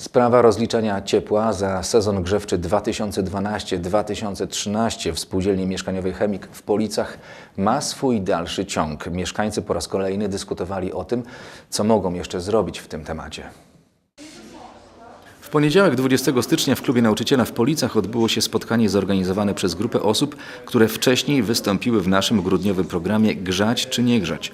Sprawa rozliczania ciepła za sezon grzewczy 2012-2013 w spółdzielni mieszkaniowej Chemik w Policach ma swój dalszy ciąg. Mieszkańcy po raz kolejny dyskutowali o tym, co mogą jeszcze zrobić w tym temacie. W poniedziałek 20 stycznia w klubie nauczyciela w Policach odbyło się spotkanie zorganizowane przez grupę osób, które wcześniej wystąpiły w naszym grudniowym programie Grzać czy nie grzać.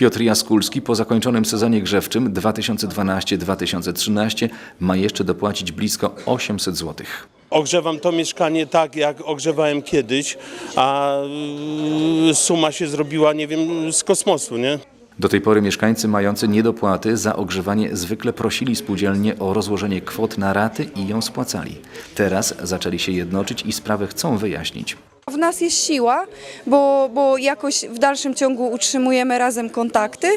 Piotr Jaskulski po zakończonym sezonie grzewczym 2012-2013 ma jeszcze dopłacić blisko 800 zł. Ogrzewam to mieszkanie tak, jak ogrzewałem kiedyś, a y, suma się zrobiła, nie wiem, z kosmosu, nie? Do tej pory mieszkańcy mający niedopłaty za ogrzewanie zwykle prosili spółdzielnie o rozłożenie kwot na raty i ją spłacali. Teraz zaczęli się jednoczyć i sprawę chcą wyjaśnić. W nas jest siła, bo, bo jakoś w dalszym ciągu utrzymujemy razem kontakty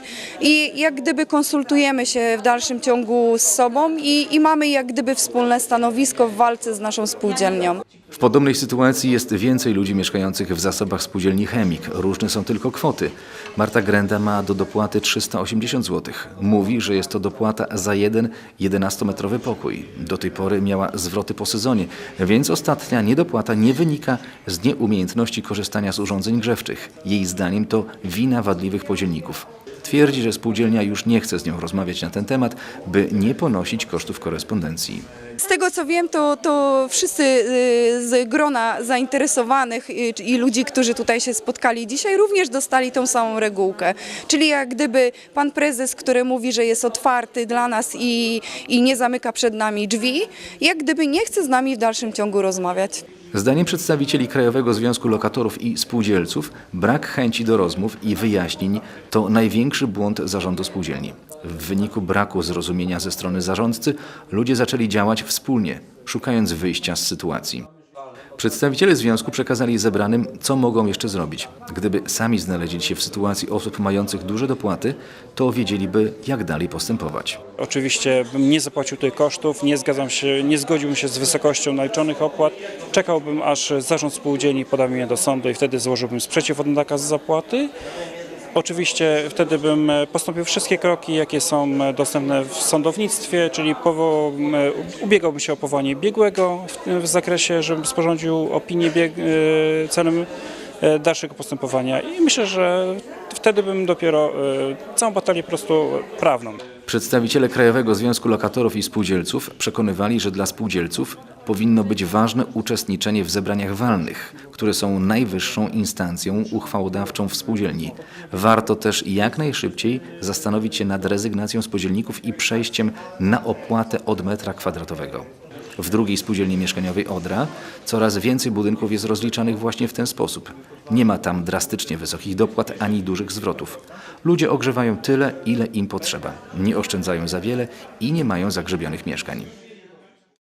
i jak gdyby konsultujemy się w dalszym ciągu z sobą i, i mamy jak gdyby wspólne stanowisko w walce z naszą spółdzielnią. W podobnej sytuacji jest więcej ludzi mieszkających w zasobach spółdzielni Chemik. Różne są tylko kwoty. Marta Grenda ma do dopłaty 380 zł. Mówi, że jest to dopłata za jeden 11-metrowy pokój. Do tej pory miała zwroty po sezonie, więc ostatnia niedopłata nie wynika z nieumiejętności korzystania z urządzeń grzewczych. Jej zdaniem to wina wadliwych podzielników. Twierdzi, że spółdzielnia już nie chce z nią rozmawiać na ten temat, by nie ponosić kosztów korespondencji. Z tego co wiem, to, to wszyscy y, z grona zainteresowanych y, i ludzi, którzy tutaj się spotkali dzisiaj, również dostali tą samą regułkę. Czyli jak gdyby pan prezes, który mówi, że jest otwarty dla nas i, i nie zamyka przed nami drzwi, jak gdyby nie chce z nami w dalszym ciągu rozmawiać. Zdaniem przedstawicieli Krajowego Związku Lokatorów i Spółdzielców brak chęci do rozmów i wyjaśnień to największy błąd zarządu spółdzielni. W wyniku braku zrozumienia ze strony zarządcy ludzie zaczęli działać wspólnie, szukając wyjścia z sytuacji. Przedstawiciele związku przekazali zebranym, co mogą jeszcze zrobić. Gdyby sami znaleźli się w sytuacji osób mających duże dopłaty, to wiedzieliby, jak dalej postępować. Oczywiście bym nie zapłacił tych kosztów, nie zgadzam się, nie zgodziłbym się z wysokością naliczonych opłat. Czekałbym aż zarząd spółdzielni poda mnie do sądu i wtedy złożyłbym sprzeciw od nakaz zapłaty. Oczywiście wtedy bym postąpił wszystkie kroki, jakie są dostępne w sądownictwie, czyli powo- ubiegałbym się o powołanie biegłego w, w zakresie, żebym sporządził opinię e, celem e, dalszego postępowania. I myślę, że wtedy bym dopiero e, całą batalię po prostu prawną Przedstawiciele Krajowego Związku Lokatorów i Spółdzielców przekonywali, że dla spółdzielców powinno być ważne uczestniczenie w zebraniach walnych, które są najwyższą instancją uchwałodawczą w spółdzielni. Warto też jak najszybciej zastanowić się nad rezygnacją spółdzielników i przejściem na opłatę od metra kwadratowego. W drugiej spółdzielni mieszkaniowej Odra coraz więcej budynków jest rozliczanych właśnie w ten sposób. Nie ma tam drastycznie wysokich dopłat ani dużych zwrotów. Ludzie ogrzewają tyle, ile im potrzeba. Nie oszczędzają za wiele i nie mają zagrzebionych mieszkań.